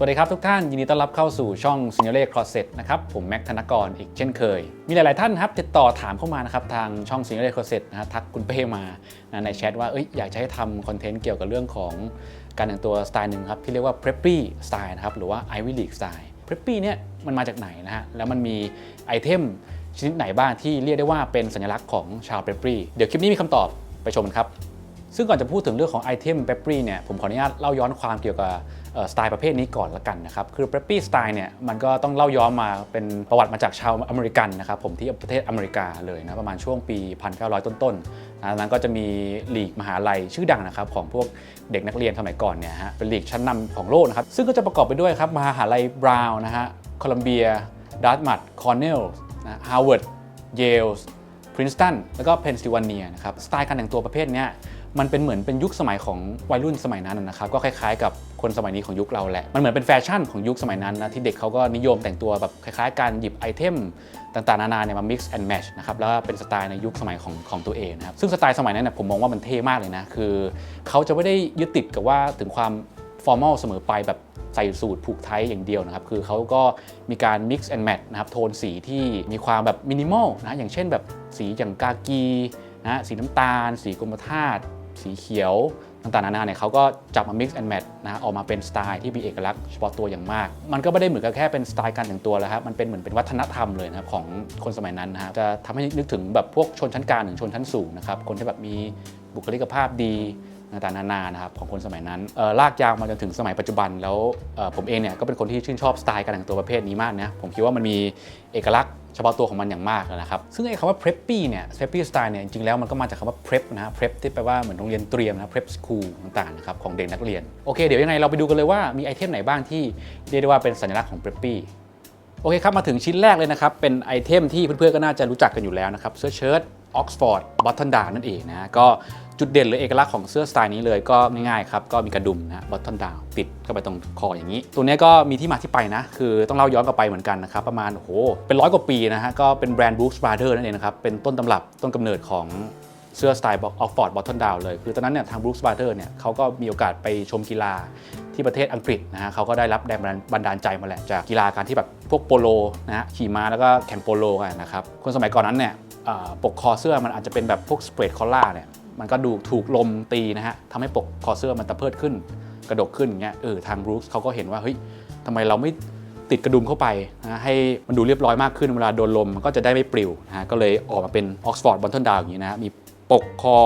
สวัสดีครับทุกท่าน ยินดีต้อนรับเข้าสู่ช่อง s i g n a l e Closet นะครับผมแม็กธนกรอีกเช่นเคย มีหลาย ๆ ท่านครับติดต่อถามเข้ามานะครับทางช่อง s i g n a l e Closet นะฮะทักคุณเป้มานะในแชทว่าเอ้ยอยากจะให้ทำคอนเทนต์เกี่ยวกับเรื่องของการแต่งตัวสไตล์หนึ่งครับที่เรียกว่า preppy style นะครับหรือว่า Ivy League style preppy เนี่ยมันมาจากไหนนะฮะแล้วมันมีไอเทมชนิดไหนบ้างที่เรียกได้ว่าเป็นสัญลักษณ์ของชาว preppy เดี๋ยวคลิปนี้มีคำตอบไปชมกันครับ ซึ่งก่อนจะพูดถึงเรื่องของไอเทมเปปปี้เนี่ยผมขออนุญาตเล่าย้อนความเกี่ยวกับสไตล์ประเภทนี้ก่อนละกันนะครับ คือเปปปี้สไตล์เนี่ยมันก็ต้องเล่าย้อนมาเป็นประวัติมาจากชาวอเมริกันนะครับผมที่ประเทศอเมริกาเลยนะประมาณช่วงปี 1900 ต้นๆนะนั้นก็จะมีลีกมหาลัยชื่อดังนะครับของพวกเด็กนักเรียนสมัยก่อนเนี่ยฮะเป็นลีกชั้นนำของโลกนะครับซึ่งก็จะประกอบไปด้วยครับมหาลัยบราวน์นะฮะโคลัมเบียดัตมัดคอร์เนลนะฮาร์วาร์ดเยลส์พรินสตันแล้วก็เพนซิลเวเนียนะครับสไตล์การแต่งตัวประเภทเนี้ย มันเป็นเหมือนเป็นยุคสมัยของวัยรุ่นสมัยนั้นนะครับก็คล้ายๆ กับคนสมัยนี้ของยุคเราแหละมันเหมือนเป็นแฟชั่นของยุคสมัยนั้นนะที่เด็กเขาก็นิยมแต่งตัวแบบคล้ายๆ การหยิบไอเทมต่างๆนานาเนี่ยมา mix and match นะครับแล้วก็เป็นสไตล์ในยุคสมัยของของตัวเองนะครับซึ่งสไตล์สมัยนั้นเนี่ยผมมองว่ามันเท่มากเลยนะคือเขาจะไม่ได้ยึดติดกับว่าถึงความ formal เสมอไปแบบใส่สูทผูกไทยอย่างเดียวนะครับ คือเขาก็มีการ mix and match นะครับ โทนสีที่มีความแบบมินิมอลนะ อย่างเช่นแบบสีอย่างกากีนะ สีน้ำตาล สีกรมธาตุ สีเขียวต่างๆนานาเนี่ยเขาก็จับมา mix and match นะออกมาเป็นสไตล์ที่มีเอกลักษณ์เฉพาะตัวอย่างมาก มันก็ไม่ได้เหมือนกับแค่เป็นสไตล์การแต่งตัวแล้วครับมันเป็นเหมือนเป็นวัฒนธรรมเลยนะครับของคนสมัยนั้นนะฮะจะทำให้นึกถึงแบบพวกชนชั้นกลางถึงชนชั้นสูงนะครับคนที่แบบมีบุคลิกภาพดี ต่างๆนานานะครับของคนสมัยนั้นลากยาวมาจนถึงสมัยปัจจุบัน แล้วผมเองเนี่ยก็เป็นคนที่ชื่นชอบสไตล์การแต่งตัวประเภทนี้มากนะผมคิดว่ามันมีเอกลักษณ์เฉพาะตัวของมันอย่างมากนะครับ ซึ่งไอ้คำว่า preppy เนี่ย preppy style เนี่ยจริงๆแล้วมันก็มาจากคำว่า prep นะ prep ที่แปลว่าเหมือนโรงเรียนเตรียมนะ prep school ต่างๆนะครับของเด็กนักเรียน โอเค เดี๋ยวยังไงเราไปดูกันเลยว่ามีไอเทมไหนบ้างที่เรียกได้ว่าเป็นสัญลักษณ์ของ preppy โอเคครับ มาถึงชิ้นแรกเลยนะครับ เป็นไอเทมที่เพื่อนๆก็น่าจะรู้จักกันอยู่แล้วนะครับเสื้อเชิ้ตออกซฟอร์ดบอททนดานั่นเองนะก็ จุดเด่นหรือเอกลักษณ์ของเสื้อสไตล์นี้เลยก็ง่ายๆครับ ก็มีกระดุมนะบอททอนดาวติดเข้าไปตรงคออย่างนี้ ตัวนี้ก็มีที่มาที่ไปนะ คือต้องเล่าย้อนกลับไปเหมือนกันนะครับ ประมาณโอ้โหเป็นร้อยกว่าปีนะฮะก็เป็นแบรนด์ Brooks Brothers นั่นเองนะครับ เป็นต้นตำรับต้นกำเนิดของเสื้อสไตล์ออกฟอร์ดบอททอนดาวเลย คือตอนนั้นเนี่ยทาง Brooks Brothers เนี่ยเขาก็มีโอกาสไปชมกีฬาที่ประเทศอังกฤษนะฮะเขาก็ได้รับแรงบันดาลใจมาแหละ จากกีฬาการที่แบบพวกโปโลนะฮะขี่ม้าแล้วก็แข่งโปโลกันนะครับ คนสมัยก่อนนั้นเนี่ยปกคอเสื้อมันอาจจะเป็นแบบพวกสเปรดคอลล่าเนี่ย มันก็ดูถูกลมตีนะฮะทำให้ปกคอเสื้อมันตะเพิดขึ้น กระดกขึ้นอย่างเงี้ยเออทาง Brooks เขาก็เห็นว่าเฮ้ยทำไมเราไม่ติดกระดุมเข้าไปนะให้มันดูเรียบร้อยมากขึ้นเวลาโดนลมมันก็จะได้ไม่ปลิวนะฮะก็เลยออกมาเป็น Oxford b o t t o n Down อย่างนี้นะมีปกคอ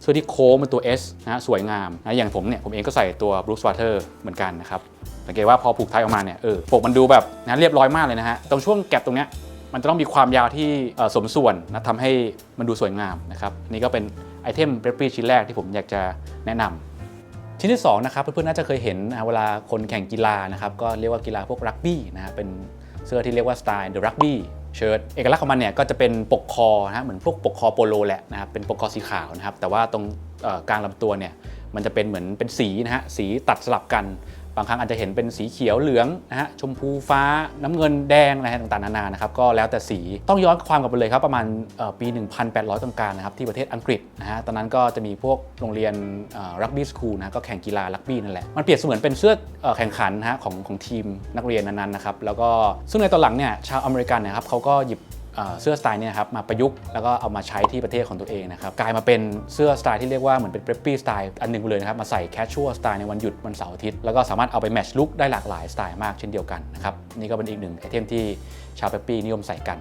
เสื้อที่โค้งเป็นตัว S นะฮะสวยงามนะอย่างผมเนี่ยผมเองก็ใส่ตัว Brooks Water เหมือนกันนะครับสังเกตว่าพอผูกไทยออกมาเนี่ยเออปกมันดูแบบนะเรียบร้อยมากเลยนะฮะตรงช่วงแก็บตรงเนี้ยมันจะต้องมีความยาวที่สมส่วนนะทำให้มันดูสวยงามนะครับนี่ก็เป็น ไอเทมเบรปปี้ชิ้นแรกที่ผมอยากจะแนะนำชิ้นที่2นะครับเพื่อนๆน่าจะเคยเห็นเวลาคนแข่งกีฬานะครับก็เรียกว่ากีฬาพวกรักบี้นะฮะเป็นเสื้อที่เรียกว่าสไตล์เดอะรักบี้เชิ้ตเอกลักษณ์ของมันเนี่ยก็จะเป็นปกคอนะเหมือนพวกปกคอโปโลแหละนะครับเป็นปกคอสีขาวนะครับแต่ว่าตรงกลางลำตัวเนี่ยมันจะเป็นเหมือนเป็นสีนะฮะสีตัดสลับกัน บางครั้งอาจจะเห็นเป็นสีเขียวเหลืองนะฮะชมพูฟ้าน้ำเงินแดงอะไรต่างๆนานานะครับก็แล้วแต่สีต้องย้อนความกลับไปเลยครับประมาณเอ่อปี 1800ต้นกลางนะครับที่ประเทศอังกฤษนะฮะตอนนั้นก็จะมีพวกโรงเรียนรักบี้สคูลนะก็แข่งกีฬารักบี้นั่นแหละมันเปรียบเสมือนเป็นเสื้อแข่งขันนะฮะของของทีมนักเรียนนั้นๆนะครับแล้วก็ซึ่งในตอนหลังเนี่ยชาวอเมริกันนะครับเขาก็หยิบ เสื้อสไตล์เนี่ยครับมาประยุกต์แล้วก็เอามาใช้ที่ประเทศของตัวเองนะครับกลายมาเป็นเสื้อสไตล์ที่เรียกว่าเหมือนเป็นเปปปี้สไตล์อันหนึ่งเลยนะครับมาใส่แคชชัวสไตล์ในวันหยุดวันเสาร์อาทิตย์แล้วก็สามารถเอาไปแมชลุคได้หลากหลายสไตล์มากเช่นเดียวกันนะครับนี่ก็เป็นอีกหนึ่งไอเทมที่ชาวเปปปี้นิยมใส่กัน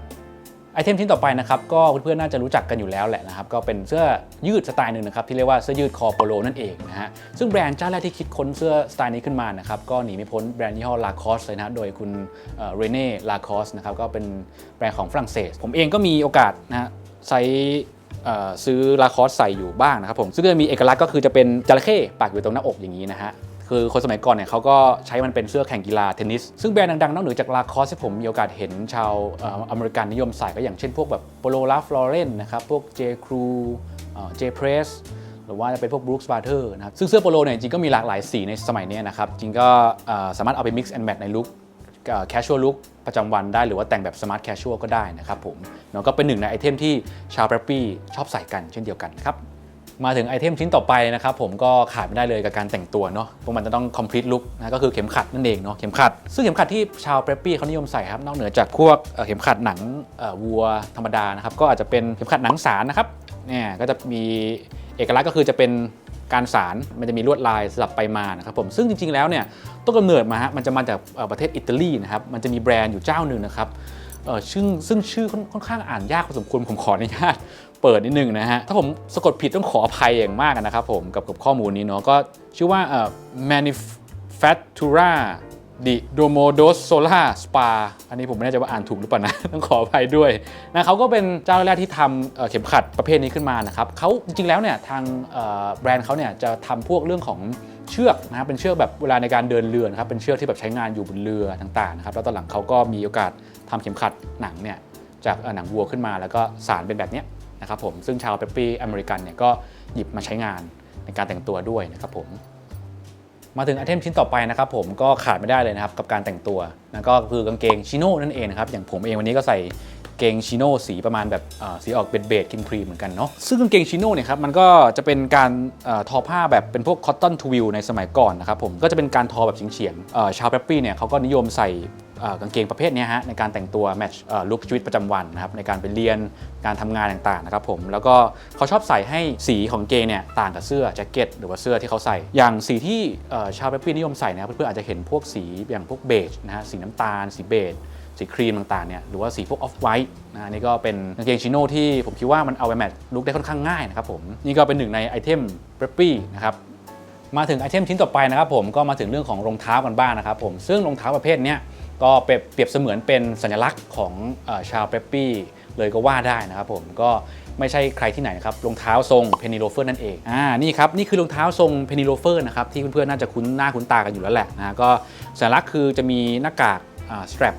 ไอเทมชิ้นต่อไปนะครับก็เพื่อนๆน่าจะรู้จักกันอยู่แล้วแหละนะครับก็เป็นเสื้อยืดสไตล์หนึ่งนะครับที่เรียกว่าเสื้อยืดคอโปโลนั่นเองนะฮะซึ่งแบรนด์เจ้าแรกที่คิดค้นเสื้อสไตล์นี้ขึ้นมานะครับก็หนีไม่พ้นแบรนด์ยี่ห้อลาคอสเลยนะโดยคุณเรเน่ลาคอสนะครับก็เป็นแบรนด์ของฝรั่งเศส ผมเองก็มีโอกาสนะฮะใช้ซื้อลาคอสใส่อยู่บ้างนะครับผมซึ่งจะมีเอกลักษณ์ก็คือจะเป็นจระเข้ปักอยู่ตรงหน้าอกอย่างนี้นะฮะ คือคนสมัยก่อนเนี่ยเขาก็ใช้มันเป็นเสื้อแข่งกีฬาเทนนิส ซึ่งแบรนด์ดังๆนอกเหนือจากลาคอสที่ผมมีโอกาสเห็นชาวอเมริกันนิยมใส่ก็อย่างเช่นพวกแบบโปโลลาฟลอเรนนะครับ พวกเจครูเจเพรสหรือว่าจะเป็นพวก Brooks Brothers นะครับ ซึ่งเสื้อโปโลเนี่ยจริงก็มีหลากหลายสีในสมัยนี้นะครับ จริงก็สามารถเอาไป mix and match ในลุคแคชชวลลุคประจำวันได้หรือว่าแต่งแบบสมาร์ทแคชชวลก็ได้นะครับผมเนาะก็เป็นหนึ่งในไอเทมที่ชาวแรปปี้ชอบใส่กันเช่นเดียวกันนะครับ มาถึงไอเทมชิ้นต่อไปนะครับผมก็ขาดไม่ได้เลยกับการแต่งตัวเนาะพวกมันจะต้อง complete look นะก็คือเข็มขัดนั่นเองเนาะเข็มขัด ซึ่งเข็มขัดที่ชาวเปรปปี้เขานิยมใส่ครับนอกเหนือจากพวกเข็มขัดหนังวัวธรรมดานะครับก็อาจจะเป็นเข็มขัดหนังสารนะครับเนี่ยก็จะมีเอกลักษณ์ก็คือจะเป็นการสารมันจะมีลวดลายสลับไปมานะครับผมซึ่งจริง ๆ แล้วเนี่ยต้นกำเนิดมาฮะมันจะมาจากประเทศอิตาลีนะครับมันจะมีแบรนด์อยู่เจ้าหนึ่งนะครับซึ่งซึ่งชื่อค่อนข้างอ่านยากพอสมควรผมขออนุญาต เปิดนิดนึงนะฮะ ถ้าผมสะกดผิดต้องขออภัยอย่างมากนะครับผมกับกับข้อมูลนี้เนาะก็ชื่อว่าเอ่อ manufactura di Domodossola Spa อันนี้ผมไม่แน่ใจว่าอ่านถูกหรือเปล่านะ ต้องขออภัยด้วยนะเขาก็เป็นเจ้าแรกที่ทำเเข็มขัดประเภทนี้ขึ้นมานะครับเขาจริงๆแล้วเนี่ยทางแบรนด์เขาเนี่ยจะทำพวกเรื่องของเชือกนะครับเป็นเชือกแบบเวลาในการเดินเรือนะครับเป็นเชือกที่แบบใช้งานอยู่บนเรือต่างๆนะครับแล้วตอนหลังเขาก็มีโอกาสทำเข็มขัดหนังเนี่ยจากหนังวัวขึ้นมาแล้วก็สารเป็นแบบเนี้ย นะครับผมซึ่งชาวเปปปี้อเมริกันเนี่ยก็หยิบมาใช้งานในการแต่งตัวด้วยนะครับผมมาถึงไอเทมชิ้นต่อไปนะครับผมก็ขาดไม่ได้เลยนะครับกับการแต่งตัวนะก็คือกางเกงชิโน่นั่นเองนะครับอย่างผมเองวันนี้ก็ใส่เกงชิโน่สีประมาณแบบสีออกเบดเบดครีมครีมเหมือนกันเนาะซึ่งกางเกงชิโน่เนี่ยครับมันก็จะเป็นการอทอผ้าแบบเป็นพวกคอตตอนทูวิลในสมัยก่อนนะครับผมก็จะเป็นการทอแบบเฉียงๆชาวแปปปี้เนี่ยเขาก็นิยมใส่ กางเกงประเภทนี้ฮะในการแต่งตัวแมทช์ลุคชีวิตประจำวันนะครับในการไปเรียนการทำงานต่างๆนะครับผมแล้วก็เขาชอบใส่ให้สีของเกงเนี่ยต่างกับเสื้อแจ็คเก็ตหรือว่าเสื้อที่เขาใส่ อย่างสีที่ชาวแปปปี้นิยมใส่นะครับเพื่อนๆอาจจะเห็นพวกสีอย่างพวกเบจนะฮะสีน้ำตาล สีเบจสีครีมต่างๆเนี่ยหรือว่าสีพวกออฟไวท์นะอันนี่ก็เป็นกางเกงชิโน่ที่ผมคิดว่ามันเอาไปแมทลุคได้ค่อนข้างง่ายนะครับผมนี่ก็เป็นหนึ่งในไอเทมเปรปปี้นะครับมาถึงไอเทมชิ้นต่อไปนะครับผมก็มาถึงเรื่องของรองเท้ากันบ้างนะครับผมซึ่งรองเท้าประเภทเนี้ย ก็เปรียบเปรียบเสมือนเป็นสัญลักษณ์ของอชาวเปปปี้เลยก็ว่าได้นะครับผมก็ไม่ใช่ใครที่ไหนนะครับรองเท้าทรงเพนนีโลเฟอร์นั่นเองอ่านี่ครับนี่คือรองเท้าทรงเพนนีโลเฟอร์นะครับที่เพื่อนๆน่าจะคุ้นหน้าคุ้นตากันอยู่แล้วแหละนะก็สัญลักษณ์คือจะมีหน้ากากสแตรป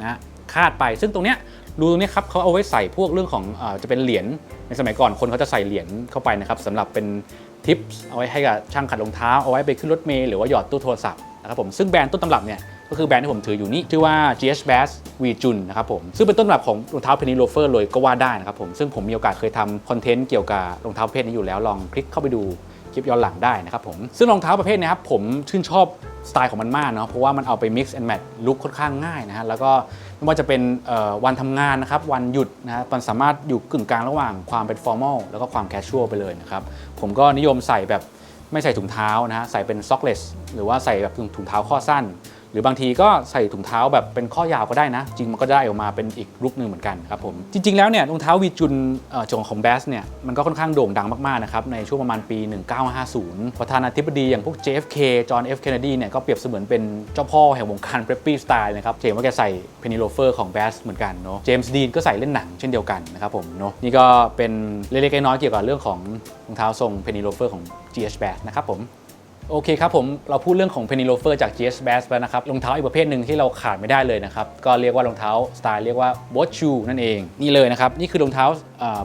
นะคาดไปซึ่งตรงเนี้ยรูตรงเนี้ยครับเขาเอาไว้ใส่พวกเรื่องของอจะเป็นเหรียญในสมัยก่อนคนเขาจะใส่เหรียญเข้าไปนะครับสำหรับเป็นทิปเอาไว้ให้กับช่างขัดรองเท้าเอาไว้ไปขึ้นรถเมล์หรือว่าหยอดตู้โทรศัพท์นะครับผมซึ่งแบรนด์ต้นตำรับเนี่ย ก็คือแบรนด์ที่ผมถืออยู่นี่ชื่อว่า GH Bass V Jun นะครับผมซึ่งเป็นต้นตำรับของรองเท้าเพนนีโลเฟอร์เลยก็ว่าได้นะครับผมซึ่งผมมีโอกาสเคยทำคอนเทนต์เกี่ยวกับรองเท้าประเภทนี้อยู่แล้วลองคลิกเข้าไปดูคลิปย้อนหลังได้นะครับผมซึ่งรองเท้าประเภทนี้ครับผมชื่นชอบสไตล์ของมันมากเนาะเพราะว่ามันเอาไป mix and match ลุคค่อนข้างง่ายนะฮะแล้วก็ไม่ว่าจะเป็นวันทำงานนะครับวันหยุดนะฮะมันสามารถอยู่กึ่งกลางระหว่างความเป็น formal แล้วก็ความ casual ไปเลยนะครับผมก็นิยมใส่แบบไม่ใส่ถุงเท้านะฮะใส่เป็น sockless หรือว่าใส่แบบถุงเท้าข้อสั้น หรือบางทีก็ใส่ถุงเท้าแบบเป็นข้อยาวก็ได้นะ จริงมันก็ได้ออกมาเป็นอีกลุคหนึ่งเหมือนกันครับผมจริง ๆแล้วเนี่ยรองเท้าวีจุนจงของแบสเนี่ยมันก็ค่อนข้างโด่งดังมากๆนะครับในช่วงประมาณปี 1950 ประธานาธิบดีอย่างพวก JFK จอห์น F Kennedy เนี่ยก็เปรียบเสมือนเป็นเจ้าพ่อแห่งวงการ preppy style นะครับเห็นว่าแกใส่เพนนีโลเฟอร์ของแบสเหมือนกันเนาะเจมส์ดีนก็ใส่เล่นหนังเช่นเดียวกันนะครับผมเนาะนี่ก็เป็นเล็กๆน้อยๆเกี่ยวกับเรื่องของรองเท้าทรงเพนนีโลเฟอร์ของ GH Bass นะครับผม โอเคครับผมเราพูดเรื่องของ Penny Loafer จาก GS Bass ไปนะครับรองเท้าอีกประเภทหนึ่งที่เราขาดไม่ได้เลยนะครับ ก็เรียกว่ารองเท้าสไตล์เรียกว่า boat shoe นั่นเอง นี่เลยนะครับ นี่คือรองเท้า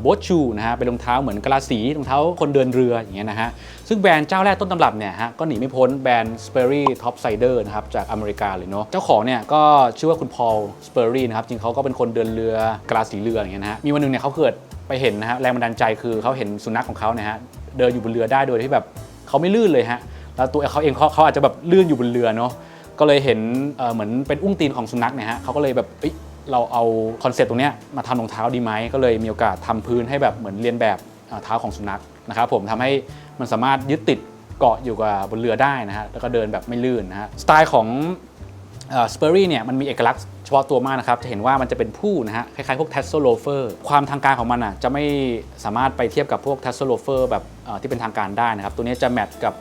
boat shoe นะฮะเป็นรองเท้าเหมือนกระสีรองเท้าคนเดินเรืออย่างเงี้ยนะฮะซึ่งแบรนด์เจ้าแรกต้นตำรับเนี่ยฮะก็หนีไม่พ้นแบรนด์ Sperry Topsider นะครับจากอเมริกาเลยเนาะเจ้าของเนี่ยก็ชื่อว่าคุณ Paul Sperry นะครับจริงเขาก็เป็นคนเดินเรือกระสีเรืออย่างเงี้ยนะฮะมีวันหนึงเนี่ยเขาเกิดไปเห็นนะฮะแรงบันดาลใจคือเขาเห็นสุนัขของเขาเนี่ยฮะเดินอยู่บนเรือได้โดยที่แบบเขาไม่ลื่นเลยฮะ แล้วตัวเขาเองเขาเขาอาจจะแบบลื่นอยู่บนเรือเนาะก็เลยเห็นเหมือนเป็นอุ้งตีนของสุนัขเนี่ยฮะเขาก็เลยแบบเอ้ยเราเอาคอนเซ็ปต์ตรงนี้มาทำรองเท้าดีไหมก็เลยมีโอกาสทำพื้นให้แบบเหมือนเรียนแบบเท้าของสุนัขนะครับผมทำให้มันสามารถยึดติดเกาะอยู่กับบนเรือได้นะฮะแล้วก็เดินแบบไม่ลื่นนะฮะสไตล์ของสเปอรี่เนี่ยมันมีเอกลักษณ์เฉพาะตัวมากนะครับ จะเห็นว่ามันจะเป็นผู้นะฮะคล้ายๆพวก t ทสโซโลเฟอร์ความทางการของมันอะจะไม่สามารถไปเทียบกับพวก t ทสโซโลเฟอร์แบบที่เป็นทางการได้นะครับ ตัวนี้จะแมทกับ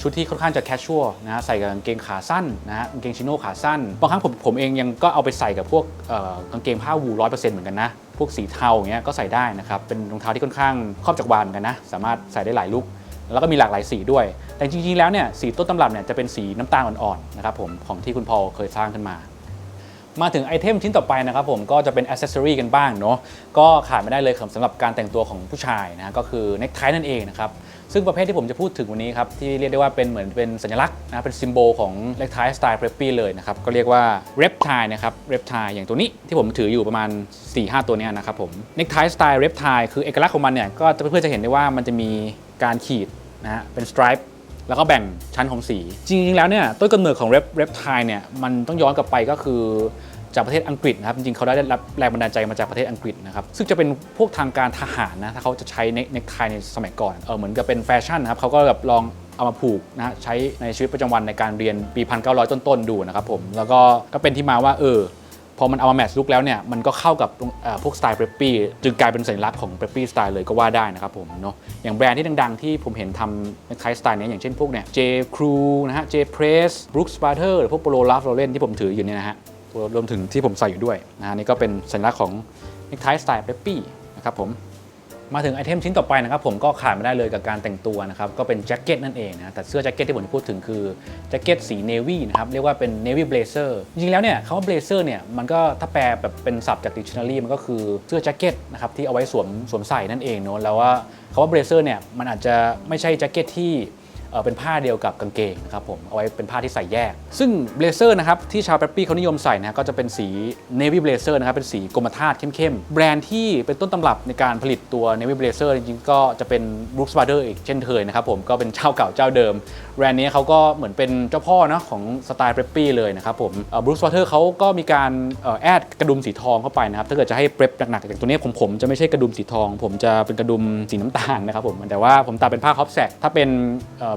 ชุดที่ค่อนข้างจะแคชชวลนะฮะใส่กับกางเกงขาสั้นนะฮะกางเกงชิโน่ขาสั้นบางครั้งผมผมเองยังก็เอาไปใส่กับพวกเอ่อกางเกงผ้าวูร้อยเปอร์เซ็นต์เหมือนกันนะพวกสีเทาอย่างเงี้ยก็ใส่ได้นะครับเป็นรองเท้าที่ค่อนข้างครอบจักรวาลเหมือนกันนะสามารถใส่ได้หลายลุคแล้วก็มีหลากหลายสีด้วย แต่จริงๆแล้วเนี่ยสีต้นตำรับเนี่ยจะเป็นสีน้ำตาลอ่อนๆนะครับผมของที่คุณพอลเคยสร้างขึ้นมา มาถึงไอเทมชิ้นต่อไปนะครับผมก็จะเป็นอ c เซสซอรีกันบ้างเนาะก็ขาดไม่ได้เลยสำหรับการแต่งตัวของผู้ชายนะก็คือเน็กไทนั่นเองนะครับซึ่งประเภทที่ผมจะพูดถึงวันนี้ครับ ที่เรียกได้ว่าเป็นเหมือนเป็นสัญลักษณ์นะเป็นซิมโบลของเน็กไทสไตล์เพรปปี้เลยนะครับ ก็เรียกว่าเรปไทนะครับเรปไทอย่างตัวนี้ที่ผมถืออยู่ประมาณ 4-5 ตัวนี้นะครับผมเน็กไทสไตล์เรปไทคือเอกลักษณ์ของมันเนี่ยก็จะเพื่อนๆจะเห็นได้ว่ามันจะมีการขีดนะฮะเป็นสไตรป์ แล้วก็แบ่งชั้นของสี จริงๆแล้วเนี่ยต้นกำเนิดของเรปเรปไทเนี่ยมันต้องย้อนกลับไปก็คือจากประเทศอังกฤษนะครับจริงๆเขาได้รับแรงบันดาลใจมาจากประเทศอังกฤษนะครับซึ่งจะเป็นพวกทางการทหารนะถ้าเขาจะใช้เนเนคไทในสมัยก่อนเออเหมือนกับเป็นแฟชั่นนะครับเขาก็แบบลองเอามาผูกนะฮะใช้ในชีวิตประจำวันในการเรียนปี 1900 ต้นๆดูนะครับผมแล้วก็ก็เป็นที่มาว่าเออ พอมันเอามาแมทช์ลุกแล้วเนี่ยมันก็เข้ากับพวกสไตล์เปรปปี้จึงกลายเป็นสัญลักษณ์ของเปรปปี้สไตล์เลยก็ว่าได้นะครับผมเนาะอย่างแบรนด์ที่ดังๆ ที่ผมเห็นทำคล้ายสไตล์เนี้ยอย่างเช่นพวกเนี่ย J Crew นะฮะ J Press Brooks Brothers หรือพวก Polo Ralph Lauren ที่ผมถืออยู่เนี่ยนะฮะรวมถึงที่ผมใส่อยู่ด้วยนะฮะนี่ก็เป็นสัญลักษณ์ของเนคไทสไตล์เปรปปี้นะครับผม มาถึงไอเทมชิ้นต่อไปนะครับผมก็ขาดไม่ได้เลยกับการแต่งตัวนะครับก็เป็นแจ็คเก็ตนั่นเองนะแต่เสื้อแจ็คเก็ตที่ผมพูดถึงคือแจ็คเก็ตสีเนวี่นะครับเรียกว่าเป็นเนวี่เบลเซอร์จริงๆแล้วเนี่ยคำว่าเบลเซอร์เนี่ยมันก็ถ้าแปลแบบเป็นศัพท์จากดิกชันนารีมันก็คือเสื้อแจ็คเก็ตนะครับที่เอาไว้สวมสวมใส่นั่นเองเนอะแล้วว่าคำว่าเบลเซอร์เนี่ยมันอาจจะไม่ใช่แจ็คเก็ตที่ เป็นผ้าเดียวกับกางเกงนะครับผมเอาไว้เป็นผ้าที่ใส่แยก ซึ่งเบลเซอร์นะครับที่ชาวแปปปี้เขานิยมใส่นะก็จะเป็นสี navy blazer นะครับเป็นสีกรมท่าเข้มๆ แบรนด์ที่เป็นต้นตำรับในการผลิตตัว navy blazer จริงๆ ก็จะเป็น Brooks Brothers อีกเช่นเคยนะครับผมก็เป็นเจ้าเก่าเจ้าเดิม แบรนด์นี้เขาก็เหมือนเป็นเจ้าพ่อนะของสไตล์ preppy เลยนะครับผมเอ่อ Brooks Brothers เขาก็มีการแอดกระดุมสีทองเข้าไปนะครับถ้าเกิดจะให้ prep หนักๆอย่างตัวนี้ผมผมจะไม่ใช่กระดุมสีทอง ผมจะเป็นกระดุมสีน้ำตาลนะครับผมแต่ว่าผมตัดเป็นผ้าคอปแซกถ้าเป็น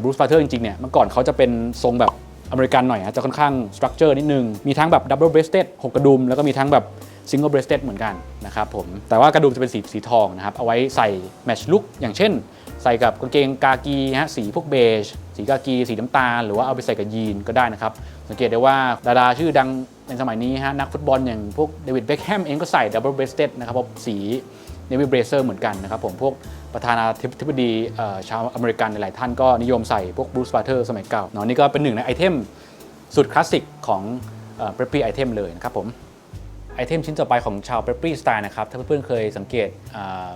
เอ่อ Brooks Brothers จริงๆเนี่ยเมื่อก่อนเขาจะเป็นทรงแบบอเมริกันหน่อยฮะจะค่อนข้างสตรัคเจอร์นิดนึง มีทั้งแบบ double breasted หกกระดุม แล้วก็มีทั้งแบบ single breasted เหมือนกันนะครับผมแต่ว่ากระดุมจะเป็นสีสีทองนะครับ เอาไว้ใส่ match look อย่างเช่น ใส่กับกางเกงกากีฮะสีพวกเบจสีกากี สีน้ำตาล หรือว่าเอาไปใส่กับยีนก็ได้นะครับ สังเกตได้ว่าดาราชื่อดังในสมัยนี้ฮะนักฟุตบอลอย่างพวกเดวิดเบคแฮมเองก็ใส่ double breasted นะครับเพราะสี นวิเบรเซอร์เหมือนกันนะครับผมพวกประธานาธิบดีชาวอเมริกันหลายท่านก็นิยมใส่พวก Bruce Butter สมัยเก่าเนาะนี่ก็เป็นหนึ่งในไอเทมสุดคลาสสิกของเปรปปี้ไอเทมเลยนะครับผม ไอเทมชิ้นต่อไปของชาว p r e p p y Style นะครับ ถ้าเพื่อนๆเคยสังเกต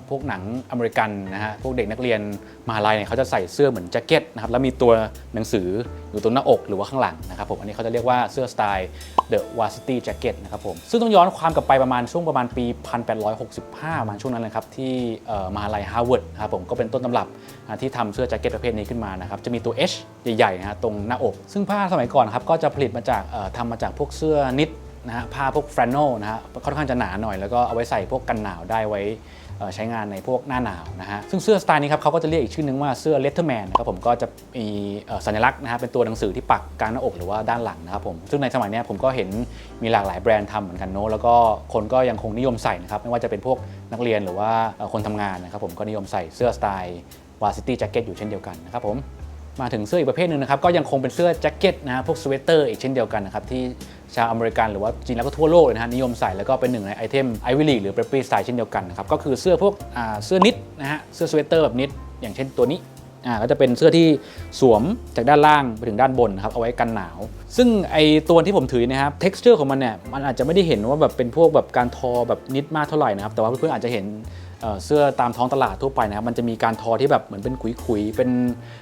พวกหนังอเมริกันนะฮะ พวกเด็กนักเรียนมหาลัยเนี่ยเขาจะใส่เสื้อเหมือนแจ็คเก็ตนะครับ แล้วมีตัวหนังสืออยู่ตรงหน้าอกหรือว่าข้างหลังนะครับผม อันนี้เขาจะเรียกว่าเสื้อสไตล์ The Varsity Jacket นะครับผม ซึ่งต้องย้อนความกลับไปประมาณช่วงประมาณปี 1865 ประมาณช่วงนั้นเลยครับที่มหาลัยฮาร์วาร์ดนะครับผมก็เป็นต้นตำรับที่ทำเสื้อแจ็คเก็ตประเภทนี้ขึ้นมานะครับ จะมีตัว H ใหญ่ๆนะฮะตรงหน้าอก ซึ่งผ้าสมัยก่อนครับก็จะผลิตมาจากทำมาจากพวกเสื้อนิด นะฮะผ้าพวกแฟรนโนนะฮะค่อนข้างจะหนาหน่อยแล้วก็เอาไว้ใส่พวกกันหนาวได้ไว้ใช้งานในพวกหน้าหนาวนะฮะซึ่งเสื้อสไตล์นี้ครับเขาก็จะเรียกอีกชื่อนึงว่าเสื้อเลตเทอร์แมนนะครับผมก็จะมีสัญลักษณ์นะฮะเป็นตัวหนังสือที่ปักกลางหน้าอกหรือว่าด้านหลังนะครับผมซึ่งในสมัยนี้ผมก็เห็นมีหลากหลายแบรนด์ทำเหมือนกันเนอะแล้วก็คนก็ยังคงนิยมใส่นะครับไม่ว่าจะเป็นพวกนักเรียนหรือว่าคนทำงานนะครับผมก็นิยมใส่เสื้อสไตล์วาซิตี้แจ็คเก็ตอยู่เช่นเดียวกันนะครับผม มาถึงเสื้ออีกประเภทหนึ่งนะครับก็ยังคงเป็นเสื้อแจ็คเก็ตนะฮะพวกสเวตเตอร์อีกเช่นเดียวกันนะครับที่ชาวอเมริกันหรือว่าจริงแล้วก็ทั่วโลกเลยนะฮะนิยมใส่แล้วก็เป็นหนึ่งในไอเทมไอวิลีหรือเปรปปี้สไตล์เช่นเดียวกันนะครับก็คือเสื้อพวกเสื้อนิดนะฮะเสื้อสเวตเตอร์แบบนิดอย่างเช่นตัวนี้อ่าก็จะเป็นเสื้อที่สวมจากด้านล่างไปถึงด้านบนนะครับเอาไว้กันหนาว ซึ่งไอตัวที่ผมถือนะครับ texture ของมันเนี่ยมันอาจจะไม่ได้เห็นว่าแบบเป็นพวกแบบการทอแบบนิดมากเท่าไหร่นะครับแต่ว่าเพื่อนๆอาจจะเห็น เสื้อตามท้องตลาดทั่วไปนะครับมันจะมีการทอที่แบบเหมือนเป็นขุยๆเป็น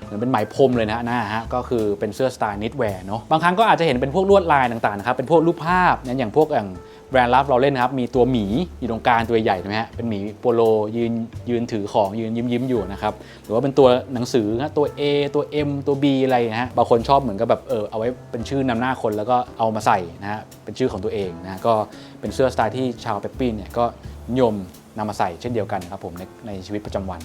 เหมือนเป็นไหมพรมเลยนะฮะนะฮะก็คือเป็นเสื้อสไตล์นิดแวร์เนาะบางครั้งก็อาจจะเห็นเป็นพวกลวดลายต่างๆนะครับเป็นพวกรูปภาพอย่างพวกอย่างแบรนด์ลับเราเล่นนะครับ มีตัวหมีอยู่ตรงกลางตัวใหญ่ใช่ไหมฮะ เป็นหมีโปโลยืนยืนถือของยืนยิ้มยิ้มอยู่นะครับ หรือว่าเป็นตัวหนังสือนะตัว A ตัว M ตัว B อะไรนะฮะ บางคนชอบเหมือนกับแบบเออเอาไว้เป็นชื่อนำหน้าคนแล้วก็เอามาใส่นะฮะ เป็นชื่อของตัวเองนะฮะก็เป็นเสื้อสไตล์ที่ชาวเปปปี้เนี่ยก็นิยม นำมาใส่เช่นเดียวกันครับผมในในชีวิตประจำวัน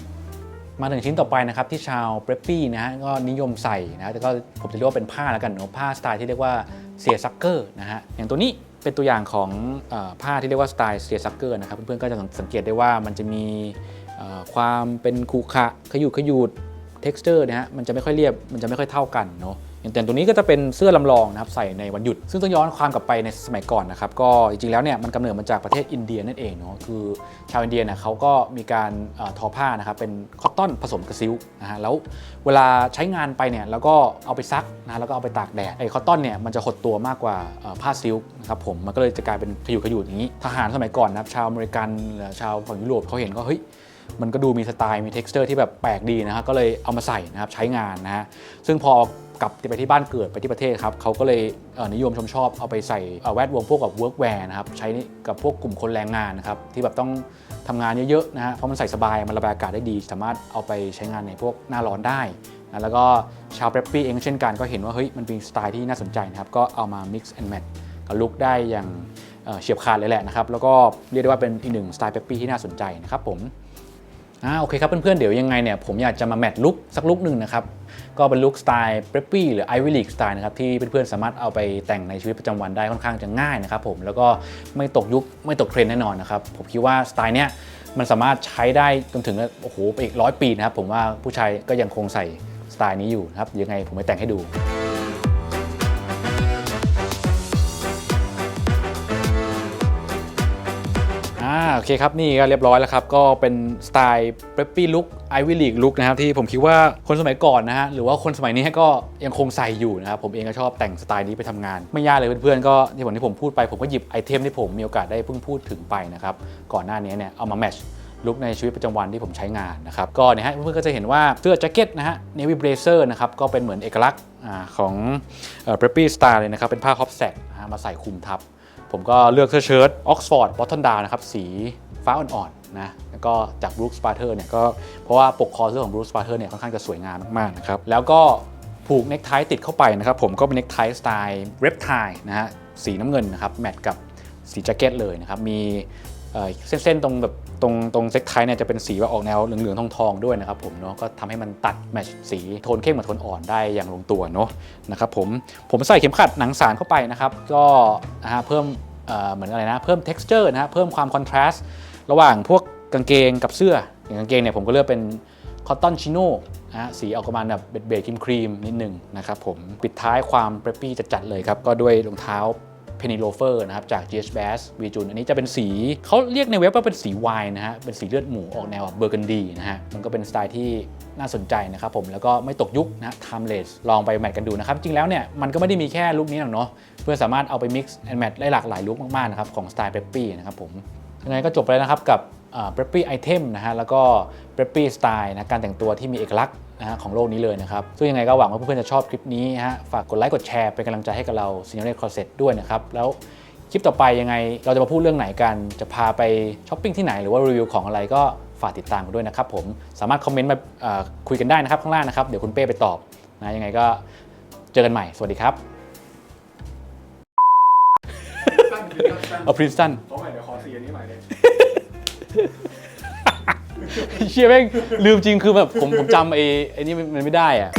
มาถึงชิ้นต่อไปนะครับที่ชาวเปรปปี้นะฮะก็นิยมใส่นะแต่ก็ผมจะเรียกว่าเป็นผ้าแล้วกันเนาะผ้าสไตล์ที่เรียกว่าเสียซักเกอร์นะฮะอย่างตัวนี้เป็นตัวอย่างของเออผ้าที่เรียกว่าสไตล์เสียซักเกอร์นะครับเพื่อนๆก็จะสังเกตได้ว่ามันจะมีเอ่อความเป็นขรุขระขยุดขยูด texture นะฮะมันจะไม่ค่อยเรียบมันจะไม่ค่อยเท่ากันเนาะ อย่างแต่ตัวนี้ก็จะเป็นเสื้อลำลองนะครับใส่ในวันหยุด ซึ่งต้องย้อนความกลับไปในสมัยก่อนนะครับก็จริงๆแล้วเนี่ยมันกำเนิดมาจากประเทศอินเดียนั่นเองเนาะคือชาวอินเดียเนี่ยเขาก็มีการอทอผ้านะครับเป็นคอตตอนผสมกับซิลค์นะฮะแล้วเวลาใช้งานไปเนี่ยแล้วก็เอาไปซักนะแล้วก็เอาไปตากแดดไอ้คอตตอนเนี่ยมันจะหดตัวมากกว่าผ้าซิลนะครับผมมันก็เลยจะกลายเป็นขยุกขยุดอย่างนี้ ทหารสมัยก่อนนะครับชาวอเมริกันหรือชาวฝั่งยุโรปเขาเห็นก็เฮ้ยมันก็ดูมีสไตล์มี t e x t อร์ที่แบบแปลกดีนะฮะก็เลยเอามาใส่นะครับใช้งานนะฮะซึ่งพอ กลับไปที่บ้านเกิดไปที่ประเทศครับเขาก็เลยเนิยมชมชอบเอาไปใส่แวดวงพวกแบบเวิร์กแวร์นะครับใช้กับพวกกลุ่มคนแรงงานนะครับที่แบบต้องทำงานเยอะๆนะฮะเพราะมันใส่สบายมันระบายอากาศได้ดี สามารถเอาไปใช้งานในพวกหน้าร้อนได้นะแล้วก็ชาวเ r รปปี้เองเช่นกันก็เห็นว่าเฮ้ยมันเป็นสไตล์ที่น่าสนใจนะครับก็เอามา mix and match กับลุคได้อย่างเฉียบขาดเลยแหละนะครับแล้วก็เรียกได้ว่าเป็นอีกหนึ่งสไตล์เ r รปปี้ที่น่าสนใจนะครับผม อ่าโอเคครับเพื่อนๆเดี๋ยวยังไงเนี่ยผมอยากจะมาแมทลุคสักลุคหนึ่งนะครับ ก็เป็นลุคสไตล์เ r รปปี้หรือไอวิลีกสไตล์นะครับที่เพื่อนๆสามารถเอาไปแต่งในชีวิตประจำวันได้ค่อนข้างจะง่ายนะครับผมแล้วก็ไม่ตกยุคไม่ตกเทรนด์แน่นอนนะครับผมคิดว่าสไตล์เนี้ยมันสามารถใช้ได้จนถึงโอ้โหไปอีกร้อยปีนะครับผมว่าผู้ชายก็ยังคงใส่สไตล์นี้อยู่นะครับยังไงผมไปแต่งให้ดู โอเคครับ นี่ก็เรียบร้อยแล้วครับ ก็เป็นสไตล์เ r รปปี้ลุคไอวิลีกลุคนะครับ ที่ผมคิดว่าคนสมัยก่อนนะฮะ หรือว่าคนสมัยนี้ก็ยังคงใส่อยู่นะครับ ผมเองก็ชอบแต่งสไตล์นี้ไปทำงาน ไม่ยากเลยเพื่อนๆ ก็ที่ผมที่ผมพูดไป ผมก็หยิบไอเทมที่ผมมีโอกาสได้เพิ่งพูดถึงไปนะครับ ก่อนหน้านี้เนี่ยเอามาแมชลุคในชีวิตประจำวันที่ผมใช้งานนะครับ ก็เนี่ยฮะเพื่อนๆก็จะเห็นว่าเสื้อแจ็คเก็ตนะฮะ navy blazer นะครับ ก็เป็นเหมือนเอกลักษณ์ของเอ่อ preppy style เลยนะครับ เป็นผ้าฮอปแซกมาใส่คลุมทับ ผมก็เลือกเสื้อเชิ้ตออกซฟอร์ดบอทเทนดานะครับ สีฟ้าอ่อนๆนะแล้วก็จากบรูซสปาร์เทอร์เนี่ยก็เพราะว่าปกคอเสื้อของบรูซสปาร์เทอร์เนี่ยค่อนข้างจะสวยงามมากๆนะครับแล้วก็ผูกเน็กไทติดเข้าไปนะครับผมก็เป็นเน็กไทสไตล์เรปไทนะฮะสีน้ำเงินนะครับแมทกับสีแจ็คเก็ตเลยนะครับมี เส้นๆตรงแบบตรงตรงเซ็กไทเนี่ยจะเป็นสีว่าออกแนวเหลืองๆทองๆด้วยนะครับผมเนาะก็ทำให้มันตัดแมทช์สีโทนเข้มกับโทนอ่อนได้อย่างลงตัวเนาะนะครับผมผมใส่เข็มขัดหนังสารเข้าไปนะครับก็นะฮะเพิ่มเเหมือนอะไรนะเพิ่ม texture นะฮะเพิ่มความ contrast ระหว่างพวกกางเกงกับเสื้ออย่างกางเกงเนี่ยผมก็เลือกเป็นคอตตอนชิโน่นะฮะสีออกประมาณแบบเบจครีมครีมนิดหนึ่งนะครับผมปิดท้ายความเปรปปี้จัดๆเลยครับก็ด้วยรองเท้า เพนิโลเฟอร์นะครับจาก GH Bass v จูนอันนี้จะเป็นสีเขาเรียกในเว็บว่าเป็นสีไวน์นะฮะเป็นสีเลือดหมูออกแนวเบอร์กันดีนะฮะมันก็เป็นสไตล์ที่น่าสนใจนะครับผมแล้วก็ไม่ตกยุคนะ timeless ลองไปแมทกันดูนะครับ จริงแล้วเนี่ยมันก็ไม่ได้มีแค่ลุคนี้หรอกเนาะเพื่อสามารถเอาไป mix and match ได้หลากหลายลุคมากๆนะครับของสไตล์เ r รปปี้นะครับผมยังไงก็จบไปแล้วนะครับกับเปปปี้ไอเทมนะฮะแล้วก็เปปปี้สไตล์นะการแต่งตัวที่มีเอกลักษณ์ นะฮะของโลกนี้เลยนะครับ ซึ่งยังไงก็หวังว่าเพื่อนๆจะชอบคลิปนี้ฮะฝากกดไลค์กดแชร์เป็นกำลังใจให้กับเรา s i g n a l Closet ด้วยนะครับแล้วคลิปต่อไปยังไงเราจะมาพูดเรื่องไหนกัน จะพาไปช้อปปิ้งที่ไหนหรือว่ารีวิวของอะไรก็ฝากติดตามกันด้วยนะครับผมสามารถคอมเมนต์มาเอ่อคุยกันได้นะครับข้างล่างนะครับเดี๋ยวคุณเป้ไปตอบนะยังไงก็เจอกันใหม่ สวัสดีครับตั้งดีครับตั้งเอาพรินสตันขอใหม่เดี๋ยวขอสีอันนี้ใหม่เลย เชี่ยแม่งลืมจริงคือแบบผมผมจำไอ้ไอ้นี่มันไม่ได้อะ